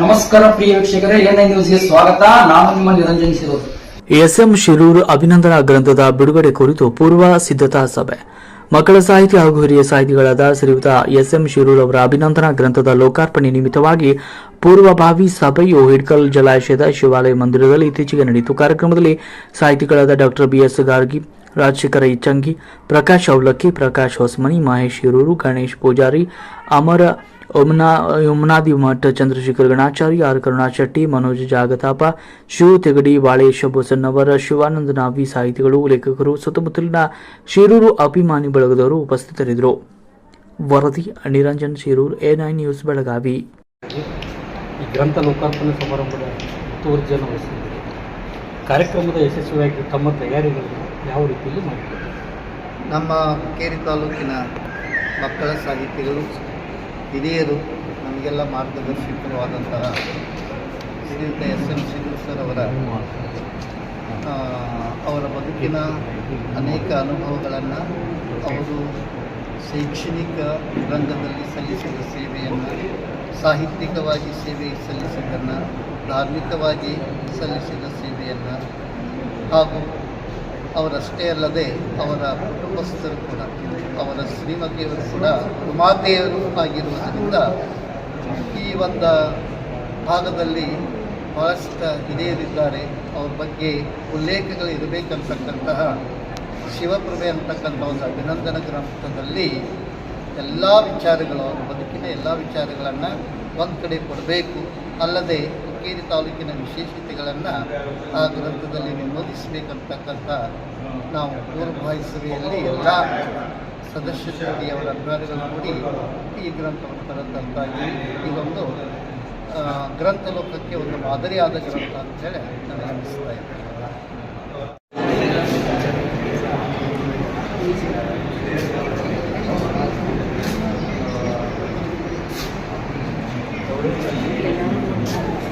ನಮಸ್ಕಾರ ಪ್ರಿಯ ವೀಕ್ಷಕರೇ, ಎನ್ಐ ನ್ಯೂಸ್ಗೆ ಸ್ವಾಗತ. ನಾನು ನಿಮ್ಮ ನಿರಂಜನ್ ಎಸ್ಎಂ ಶಿರೂರು ಅಭಿನಂದನಾ ಗ್ರಂಥದ ಬಿಡುಗಡೆ ಕುರಿತು ಪೂರ್ವ ಸಿದ್ಧತಾ ಸಭೆ. ಮಕ್ಕಳ ಸಾಹಿತಿ ಹಾಗೂ ಹಿರಿಯ ಸಾಹಿತಿಗಳಾದ ಶ್ರೀಯುತ ಎಸ್ಎಂ ಶಿರೂರ್ ಅವರ ಅಭಿನಂದನಾ ಗ್ರಂಥದ ಲೋಕಾರ್ಪಣೆ ನಿಮಿತ್ತವಾಗಿ ಪೂರ್ವಭಾವಿ ಸಭೆಯು ಹಿಡ್ಕಲ್ ಜಲಾಶಯದ ಶಿವಾಲಯ ಮಂದಿರದಲ್ಲಿ ಇತ್ತೀಚೆಗೆ ನಡೆಯಿತು. ಕಾರ್ಯಕ್ರಮದಲ್ಲಿ ಸಾಹಿತಿಗಳಾದ doctor B S Gargi, Rajashekhara Ichchangi, Prakash Avalakki, Prakash Hosamani, Mahesh Shirur, Ganesh Poojary, Amara Yamunadi Math Chandrashekhar Ganacharya R Karuna Shetty Manoj ಜಾಗತಾಪ Shiva Tegadi Balesha ಬೋಸನ್ನವರ Shivananda Navi ಸಾಹಿತಿಗಳು ಲೇಖಕರು ಸುತ್ತಮುತ್ತಲಿನ ಶಿರೂರು ಅಭಿಮಾನಿ ಬಳಗದವರು ಉಪಸ್ಥಿತರಿದ್ದರು. ವರದಿ Niranjan Shirur A nine news Belagavi. ಈ ಗ್ರಂಥ ಲೋಕಾರ್ಪಣೆ ಸಮಾರಂಭದ ತೋರ್ಜನ ವಹಿಸಿದ್ದಾರೆ ಕಾರ್ಯಕ್ರಮದ ಯಶಸ್ವಿಯಾಗಿ ತಮ್ಮ ತಯಾರಿಗಳನ್ನು ಯಾವ ರೀತಿಯಲ್ಲಿ ಮಾಡಿದ್ದಾರೆ ನಮ್ಮ ಕೇರಿ ತಾಲೂಕಿನ ಮಕ್ಕಳ ಸಾಹಿತಿಗಳು ಹಿರಿಯರು ನಮಗೆಲ್ಲ ಮಾರ್ಗದರ್ಶಕರವಾದಂತಹ ಶ್ರೀಯುತ ಎಸ್ ಎಂ ಸಿದ್ದು ಸರ್ ಅವರ ಅವರ ಬದುಕಿನ ಅನೇಕ ಅನುಭವಗಳನ್ನು ಅವರು ಶೈಕ್ಷಣಿಕ ರಂಗದಲ್ಲಿ ಸಲ್ಲಿಸಿದ ಸೇವೆಯನ್ನು, ಸಾಹಿತ್ಯಿಕವಾಗಿ ಸೇವೆ ಸಲ್ಲಿಸಿದ್ದನ್ನು, ಧಾರ್ಮಿಕವಾಗಿ ಸಲ್ಲಿಸಿದ ಸೇವೆಯನ್ನು ಹಾಗೂ ಅವರಷ್ಟೇ ಅಲ್ಲದೆ ಅವರ ಕುಟುಂಬಸ್ಥರು ಕೂಡ, ಅವರ ಶ್ರೀಮತಿಯವರು ಕೂಡ ಉಮಾದೇವರು ಆಗಿರುವುದರಿಂದ ಈ ಒಂದು ಭಾಗದಲ್ಲಿ ಬಹಳಷ್ಟು ಹಿರಿಯರಿದ್ದಾರೆ. ಅವ್ರ ಬಗ್ಗೆ ಉಲ್ಲೇಖಗಳು ಇರಬೇಕಂತಕ್ಕಂತಹ ಶಿವಪ್ರಭೆ ಅಂತಕ್ಕಂಥ ಒಂದು ಅಭಿನಂದನ ಗ್ರಂಥದಲ್ಲಿ ಎಲ್ಲ ವಿಚಾರಗಳು, ಅವರ ಬದುಕಿನ ಎಲ್ಲ ವಿಚಾರಗಳನ್ನು ಒಂದು ಕಡೆ ಕೊಡಬೇಕು. ಅಲ್ಲದೆ ಮಡಿಕೇರಿ ತಾಲೂಕಿನ ವಿಶೇಷತೆಗಳನ್ನು ಆ ಗ್ರಂಥದಲ್ಲಿ ನಮೂದಿಸಬೇಕಂತಕ್ಕಂಥ ನಾವು ಪೂರ್ವಭಾವಿ ಸಭೆಯಲ್ಲಿ ಎಲ್ಲ ಸದಸ್ಯರಲ್ಲಿ ಅವರ ಅಭಿಮಾನಿಗಳು ನೋಡಿ ಈ ಗ್ರಂಥವನ್ನು ತರತಂತಾಗಿ ಇದೊಂದು ಗ್ರಂಥ ಲೋಕಕ್ಕೆ ಒಂದು ಮಾದರಿಯಾದ ಗ್ರಂಥ ಅಂತೇಳಿ ನಾನು ಅನ್ನಿಸ್ತಾ ಇದ್ದೇನೆ